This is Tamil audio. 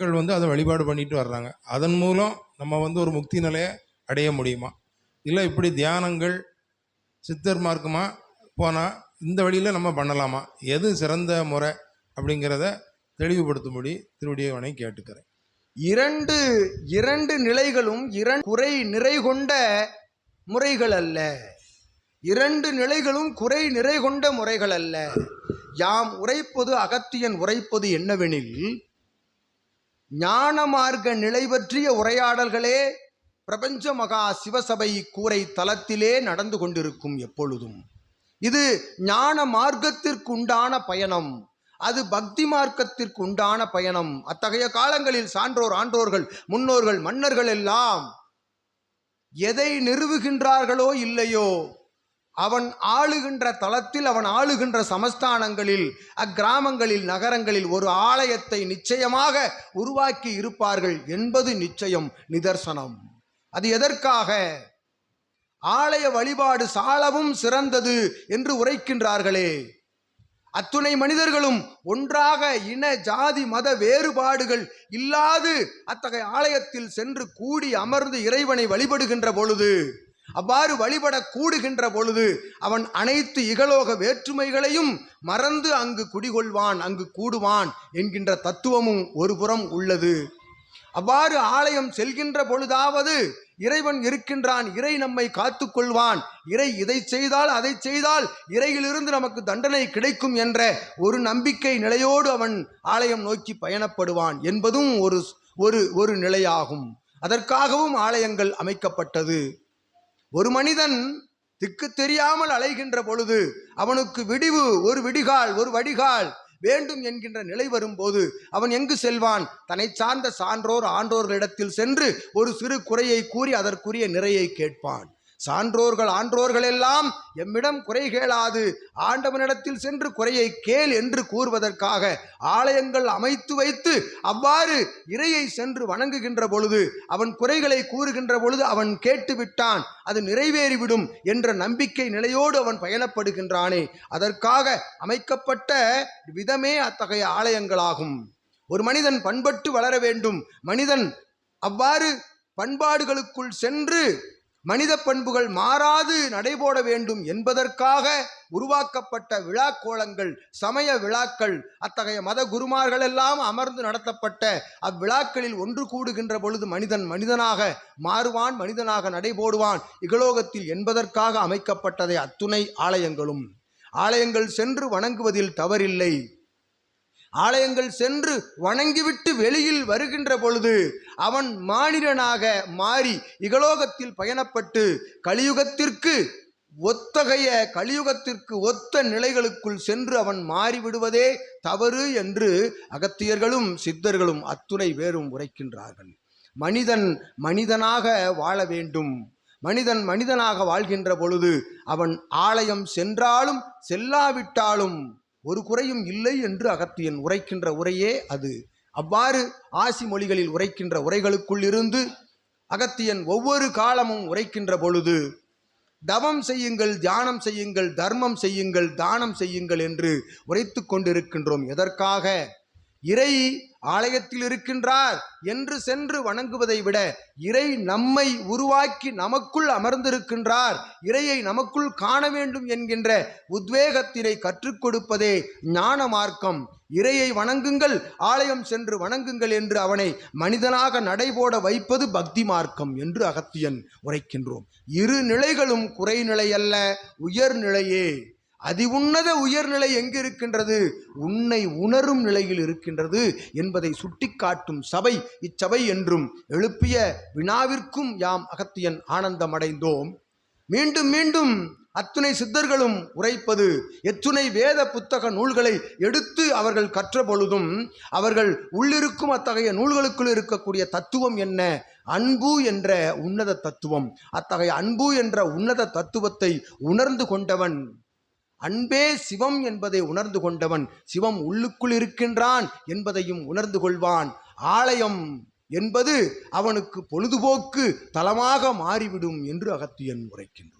மக்கள் வந்து அதை வழிபாடு பண்ணிட்டு வர்றாங்க. அதன் மூலம் நம்ம வந்து ஒரு முக்தி நிலையை அடைய முடியுமா? இல்லை இப்படி தியானங்கள் சித்தர் மார்க்கமாக போனால் இந்த வழியில் நம்ம பண்ணலாமா? எது சிறந்த முறை அப்படிங்கிறத தெளிவுபடுத்தும்படி திருவடியவனை கேட்டுக்கிறேன். இரண்டு இரண்டு நிலைகளும் இரண் குறை நிறை கொண்ட முறைகள் அல்ல. இரண்டு நிலைகளும் குறை நிறை கொண்ட முறைகள் அல்ல. யாம் உரைப்பது அகத்தியன் உரைப்பது என்னவெனில் ஞான மார்க்க நிலை பற்றிய உரையாடல்களே பிரபஞ்ச மகா சிவசபை கூரை தலத்திலே நடந்து கொண்டிருக்கும் எப்பொழுதும். இது ஞான மார்க்கத்திற்கு உண்டான பயணம். அது பக்தி மார்க்கத்திற்கு உண்டான பயணம். அத்தகைய காலங்களில் சான்றோர் ஆன்றோர்கள் முன்னோர்கள் மன்னர்கள் எல்லாம் எதை நிறுவுகின்றார்களோ இல்லையோ அவன் ஆளுகின்ற தளத்தில் அவன் ஆளுகின்ற சமஸ்தானங்களில் அக்கிராமங்களில் நகரங்களில் ஒரு ஆலயத்தை நிச்சயமாக உருவாக்கி இருப்பார்கள் என்பது நிச்சயம் நிதர்சனம். அது எதற்காக? ஆலய வழிபாடு சாலவும் சிறந்தது என்று உரைக்கின்றார்களே. அத்துணை மனிதர்களும் ஒன்றாக இன ஜாதி மத வேறுபாடுகள் இல்லாது அத்தகைய ஆலயத்தில் சென்று கூடி அமர்ந்து இறைவனை வழிபடுகின்ற பொழுது அவ்வாறு வழிபட கூடுகின்ற பொழுது அவன் அனைத்து இகலோக வேற்றுமைகளையும் மறந்து அங்கு குடிகொள்வான் அங்கு கூடுவான் என்கின்ற தத்துவமும் ஒரு புறம் உள்ளது. அவ்வாறு ஆலயம் செல்கின்ற பொழுதாவது இறைவன் இருக்கின்றான் இறை நம்மை காத்துக்கொள்வான் இறை இதை செய்தால் அதை செய்தால் இறையிலிருந்து நமக்கு தண்டனை கிடைக்கும் என்ற ஒரு நம்பிக்கை நிலையோடு அவன் ஆலயம் நோக்கி பயணப்படுவான் என்பதும் ஒரு ஒரு ஒரு நிலையாகும். அதற்காகவும் ஆலயங்கள் அமைக்கப்பட்டது. ஒரு மனிதன் திக்கு தெரியாமல் அலைகின்ற பொழுது அவனுக்கு விடிவு ஒரு விடிகால் ஒரு வடிகால் வேண்டும் என்கின்ற நிலை வரும்போது அவன் எங்கு செல்வான்? தன்னை சார்ந்த சான்றோர் ஆன்றோர்களிடத்தில் சென்று ஒரு சிறு குறையை கூறி அதற்குரிய நிறையை கேட்பான். சான்றோர்கள் ஆன்றோர்கள் எல்லாம் எம்மிடம் குறை கேளாது. ஆண்டவனிடத்தில் சென்று குறையை கேள் என்று கூறுவதற்காக ஆலயங்கள் அமைத்து வைத்து அவ்வாறு இறையை சென்று வணங்குகின்ற பொழுது அவன் குறைகளை கூறுகின்ற பொழுது அவன் கேட்டு விட்டான் அது நிறைவேறிவிடும் என்ற நம்பிக்கை நிலையோடு அவன் பயணப்படுகின்றானே. அதற்காக அமைக்கப்பட்ட விதமே அத்தகைய ஆலயங்களாகும். ஒரு மனிதன் பண்பட்டு வளர வேண்டும். மனிதன் அவ்வாறு பண்பாடுகளுக்குள் சென்று மனித பண்புகள் மாறாது நடைபோட வேண்டும் என்பதற்காக உருவாக்கப்பட்ட விழாக்கோலங்கள் சமய விழாக்கள் அத்தகைய மத குருமார்கள் எல்லாம் அமர்ந்து நடத்தப்பட்ட அவ்விழாக்களில் ஒன்று கூடுகின்ற பொழுது மனிதன் மனிதனாக மாறுவான் மனிதனாக நடைபோடுவான் இகலோகத்தில் என்பதற்காக அமைக்கப்பட்டதை அத்துணை ஆலயங்களும். ஆலயங்கள் சென்று வணங்குவதில் தவறில்லை. ஆலயங்கள் சென்று வணங்கிவிட்டு வெளியில் வருகின்ற பொழுது அவன் மானிடனாக மாறி இகலோகத்தில் பயணப்பட்டு கலியுகத்திற்கு ஒத்தகைய கலியுகத்திற்கு ஒத்த நிலைகளுக்குள் சென்று அவன் மாறிவிடுவதே தவறு என்று அகத்தியர்களும் சித்தர்களும் அத்துணை வேறும் உரைக்கின்றார்கள். மனிதன் மனிதனாக வாழ வேண்டும். மனிதன் மனிதனாக வாழ்கின்ற பொழுது அவன் ஆலயம் சென்றாலும் செல்லாவிட்டாலும் ஒரு குறையும் இல்லை என்று அகத்தியன் உரைக்கின்ற உரையே அது. அவ்வாறு ஆசி மொழிகளில் உரைக்கின்ற உரைகளுக்குள் இருந்து அகத்தியன் ஒவ்வொரு காலமும் உரைக்கின்ற பொழுது தவம் செய்யுங்கள் தியானம் செய்யுங்கள் தர்மம் செய்யுங்கள் தானம் செய்யுங்கள் என்று உரைத்து கொண்டிருக்கின்றோம். எதற்காக? இறை ஆலயத்தில் இருக்கின்றார் என்று சென்று வணங்குவதை விட இறை நம்மை உருவாக்கி நமக்குள் அமர்ந்திருக்கின்றார். இறையை நமக்குள் காண வேண்டும் என்கின்ற உத்வேகத்தினை கற்றுக் கொடுப்பதே ஞான மார்க்கம். இறையை வணங்குங்கள் ஆலயம் சென்று வணங்குங்கள் என்று அவனை மனிதனாக நடைபோட வைப்பது பக்தி மார்க்கம் என்று அகத்தியன் உரைக்கின்றோம். இரு நிலைகளும் குறைநிலை அல்ல உயர்நிலையே. அதிவுன்னத உயர்நிலை எங்கு இருக்கின்றது உன்னை உணரும் நிலையில் இருக்கின்றது என்பதை சுட்டிக்காட்டும் சபை இச்சபை என்றும் எழுப்பிய வினாவிற்கும் யாம் அகத்தியன் ஆனந்தம் அடைந்தோம் மீண்டும் மீண்டும் அத்துணை சித்தர்களும் உரைப்பது எத்துணை வேத புத்தக நூல்களை எடுத்து அவர்கள் கற்ற பொழுதும் அவர்கள் உள்ளிருக்கும் அத்தகைய நூல்களுக்குள் இருக்கக்கூடிய தத்துவம் என்ன? அன்பு என்ற உன்னத தத்துவம். அத்தகைய அன்பு என்ற உன்னத தத்துவத்தை உணர்ந்து கொண்டவன் அன்பே சிவம் என்பதை உணர்ந்து கொண்டவன் சிவம் உள்ளுக்குள் இருக்கின்றான் என்பதையும் உணர்ந்து கொள்வான். ஆலயம் என்பது அவனுக்கு பொழுதுபோக்கு தலமாக மாறிவிடும் என்று அகத்தியன் உரைக்கின்றோம்